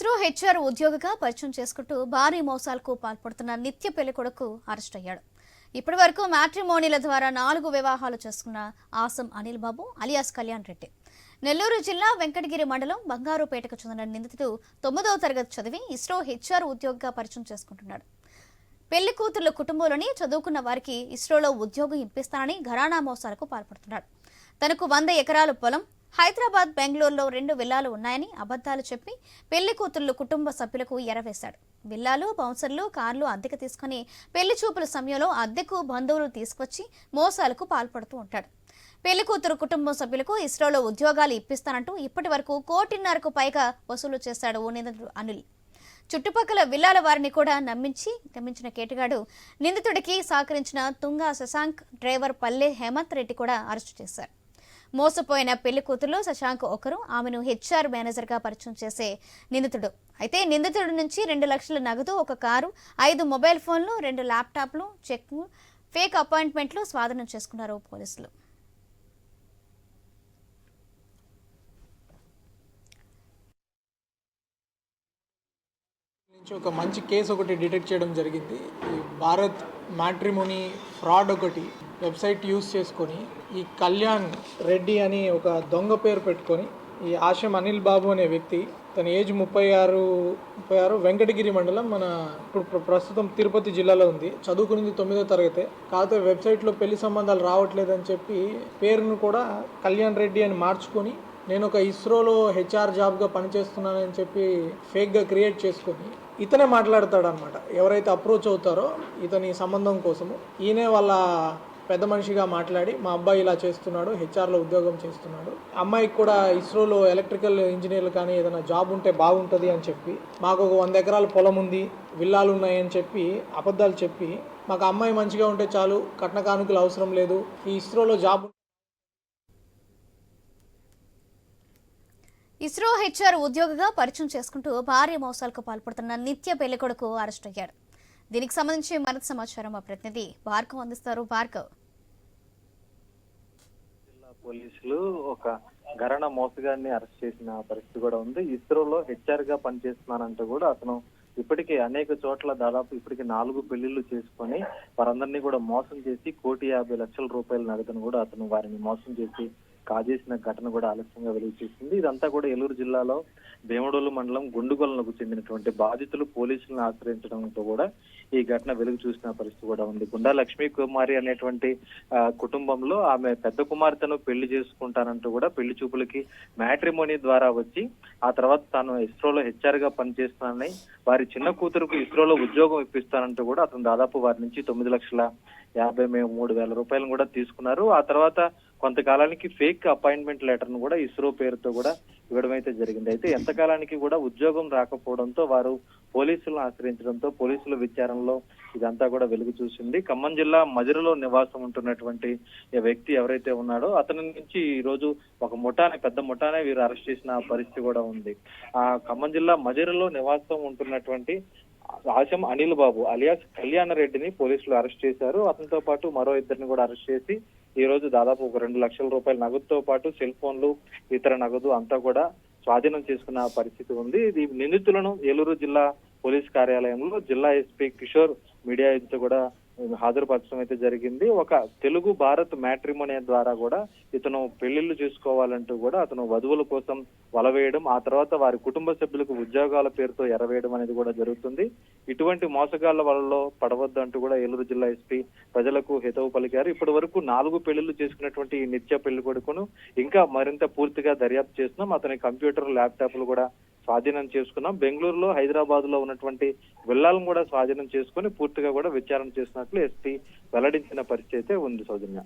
ISRO HR ఉద్యోగిగా పరిచయం చేసుకుంటూ భారీ మోసాలకు పాల్పడుతున్న నిత్య పెళ్ళి కొడుకు అరెస్ట్ అయ్యాడు. ఇప్పటి వరకు మ్యాట్రిమోనీల ద్వారా నాలుగు వివాహాలు చేసుకున్న ఆసం అనిల్ బాబు అలియాస్ కళ్యాణ్ రెడ్డి. నెల్లూరు జిల్లా వెంకటగిరి మండలం బంగారుపేటకు చెందిన నిందితుడు తొమ్మిదవ తరగతి చదివి ఇస్రో హెచ్ఆర్ ఉద్యోగిగా పరిచయం చేసుకుంటున్నాడు. పెళ్ళి కూతుర్ల కుటుంబంలోని చదువుకున్న వారికి ఇస్రోలో ఉద్యోగం ఇప్పిస్తానని ఘరానా మోసాలకు పాల్పడుతున్నాడు. తనకు వంద ఎకరాల పొలం హైదరాబాద్ బెంగళూరులో రెండు విల్లాలు ఉన్నాయని అబద్ధాలు చెప్పి పెళ్ళి కూతుళ్ళు కుటుంబ సభ్యులకు ఎరవేశాడు. విల్లాలు బౌన్సర్లు కార్లు అద్దెకు తీసుకుని పెళ్ళి చూపుల సమయంలో అద్దెకు బంధువులు తీసుకొచ్చి మోసాలకు పాల్పడుతూ ఉంటాడు. పెళ్ళి కూతురు కుటుంబం సభ్యులకు ఇస్రోలో ఉద్యోగాలు ఇప్పిస్తానంటూ ఇప్పటి వరకు కోటిన్నరకు పైగా వసూలు చేశాడు నిందితుడు అనిల్. చుట్టుపక్కల విల్లాల వారిని కూడా నమ్మించి నమ్మించిన కేటగాడు నిందితుడికి సహకరించిన తుంగా శశాంక్ డ్రైవర్ పల్లె హేమంత్ రెడ్డి కూడా అరెస్టు చేశారు. మోసపోయిన పెళ్ళి కూతురు శశాంక్ ఒకరు ఆమెను హెచ్ఆర్ మేనేజర్గా పరిచయం చేసే నిందితుడు. అయితే నిందితుడి నుంచి రెండు లక్షల నగదు ఒక కారు ఐదు మొబైల్ ఫోన్లు రెండు ల్యాప్టాప్లు చెక్ ఫేక్ అపాయింట్మెంట్లు స్వాధీనం చేసుకున్నారు పోలీసులు. నుంచి ఒక మంచి కేసు ఒకటి డిటెక్ట్ చేయడం జరిగింది. భారత్ మ్యాట్రిమోనీ ఫ్రాడ్ ఒకటి వెబ్సైట్ యూస్ చేసుకొని ఈ కళ్యాణ్ రెడ్డి అని ఒక దొంగ పేరు పెట్టుకొని ఈ ఆశం అనిల్ బాబు అనే వ్యక్తి తన ఏజ్ ముప్పై ఆరు ముప్పై ఆరు వెంకటగిరి మండలం మన ఇప్పుడు ప్రస్తుతం తిరుపతి జిల్లాలో ఉంది. చదువుకునేది తొమ్మిదో తరగతే. కాకపోతే వెబ్సైట్లో పెళ్ళి సంబంధాలు రావట్లేదని చెప్పి పేరును కూడా కళ్యాణ్ రెడ్డి అని మార్చుకొని నేను ఒక ఇస్రోలో హెచ్ఆర్ జాబ్గా పనిచేస్తున్నానని చెప్పి ఫేక్గా క్రియేట్ చేసుకొని ఇతనే మాట్లాడతాడనమాట. ఎవరైతే అప్రోచ్ అవుతారో ఇతని సంబంధం కోసము. ఈయనే వాళ్ళ పెద్ద మనిషిగా మాట్లాడి మా అబ్బాయి ఇలా చేస్తున్నాడు హెచ్ఆర్లో ఉద్యోగం చేస్తున్నాడు. అమ్మాయికి కూడా ఇస్రోలో ఎలక్ట్రికల్ ఇంజనీర్లు కానీ ఏదైనా జాబ్ ఉంటే బాగుంటుంది అని చెప్పి మాకు ఒక వంద ఎకరాల పొలం ఉంది విల్లాలు ఉన్నాయని చెప్పి అబద్ధాలు చెప్పి మాకు అమ్మాయి మంచిగా ఉంటే చాలు కట్న కానుకలు అవసరం లేదు ఈ ఇస్రోలో జాబ్ ఇస్రో హెచ్ఆర్ ఉద్యోగిగా పరిచయం చేసుకుంటూ భారీ మోసాలకు పాల్పడుతున్న నిత్య పెళ్ళికొడుకు అరెస్ట్ అయ్యాడు. దీనికి సంబంధించి మరింత సమాచారం మా ప్రతినిధి భార్గవ్ అందిస్తారు. భార్గవ్. పోలీసులు ఒక గరణ మోసగాన్ని అరెస్ట్ చేసిన పరిస్థితి కూడా ఉంది. ఇస్రోలో హెచ్ఆర్గా పనిచేస్తున్నానంటూ కూడా అతను ఇప్పటికే అనేక చోట్ల దాదాపు ఇప్పటికి నాలుగు పెళ్ళిళ్ళు చేసుకొని వారందరినీ కూడా మోసం చేసి కోటి యాభై లక్షల రూపాయల నగదును కూడా అతను వారిని మోసం చేసి కాజేసిన ఘటన కూడా ఆలస్యంగా వెలుగు చేసింది ఇదంతా కూడా ఏలూరు జిల్లాలో భీమడోలు మండలం గుండుగొలకు చెందినటువంటి బాధితులు పోలీసులను ఆశ్రయించడంతో కూడా ఈ ఘటన వెలుగు చూసిన పరిస్థితి కూడా ఉంది. గుండా లక్ష్మీ కుమారి అనేటువంటి కుటుంబంలో ఆమె పెద్ద కుమార్తెను పెళ్ళి చేసుకుంటానంటూ కూడా పెళ్ళి చూపులకి మ్యాట్రిమోనీ ద్వారా వచ్చి ఆ తర్వాత తాను ఇస్రోలో హెచ్ఆర్గా పనిచేస్తున్నానని వారి చిన్న కూతురుకు ఇస్రోలో ఉద్యోగం ఇప్పిస్తానంటూ కూడా అతను దాదాపు వారి నుంచి తొమ్మిది లక్షల యాభై మే- మూడు వేల రూపాయలను కూడా తీసుకున్నారు. ఆ తర్వాత కొంతకాలానికి ఫేక్ అపాయింట్మెంట్ లెటర్ను కూడా ఇస్రో పేరుతో కూడా ఇవ్వడం అయితే జరిగింది. అయితే ఎంతకాలానికి కూడా ఉద్యోగం రాకపోవడంతో వారు పోలీసులను ఆశ్రయించడంతో పోలీసుల విచారణలో ఇదంతా కూడా వెలుగు చూసింది. ఖమ్మం జిల్లా మజిరలో నివాసం ఉంటున్నటువంటి వ్యక్తి ఎవరైతే ఉన్నాడో అతని నుంచి ఈ రోజు ఒక ముఠానే పెద్ద ముఠానే వీరు అరెస్ట్ చేసిన పరిస్థితి కూడా ఉంది. ఆ ఖమ్మం జిల్లా మజిరలో నివాసం ఉంటున్నటువంటి ఆశం అనిల్ బాబు అలియాస్ కళ్యాణ రెడ్డిని పోలీసులు అరెస్ట్ చేశారు. అతనితో పాటు మరో ఇద్దరిని కూడా అరెస్ట్ చేసి ఈ రోజు దాదాపు ఒక రెండు లక్షల రూపాయల నగదుతో పాటు సెల్ ఫోన్లు ఇతర నగదు అంతా కూడా స్వాధీనం చేసుకున్న పరిస్థితి ఉంది. ఇది నిందితులను ఏలూరు జిల్లా పోలీస్ కార్యాలయంలో జిల్లా ఎస్పీ కిషోర్ మీడియా ఎదుట కూడా హాజరుపరచడం అయితే జరిగింది. ఒక తెలుగు భారత్ మ్యాట్రిమోని ద్వారా కూడా ఇతను పెళ్ళిళ్ళు చేసుకోవాలంటూ కూడా అతను వధువుల కోసం వలవేయడం ఆ తర్వాత వారి కుటుంబ సభ్యులకు ఉద్యోగాల పేరుతో ఎరవేయడం అనేది కూడా జరుగుతుంది. ఇటువంటి మోసగాళ్ళ వలలో పడవద్దు అంటూ కూడా ఏలూరు జిల్లా ఎస్పీ ప్రజలకు హితవు పలికారు. ఇప్పటి వరకు నాలుగు పెళ్ళిళ్ళు చేసుకున్నటువంటి ఈ నిత్య పెళ్ళి కొడుకును ఇంకా మరింత పూర్తిగా దర్యాప్తు చేస్తున్నాం. అతని కంప్యూటర్ ల్యాప్టాప్లు కూడా స్వాధీనం చేసుకున్నాం. బెంగళూరులో హైదరాబాద్లో ఉన్నటువంటి విల్లాలను కూడా స్వాధీనం చేసుకుని పూర్తిగా కూడా విచారణ చేసినట్లు ఎస్పీ వెల్లడించిన పరిస్థితి అయితే ఉంది సౌజన్య.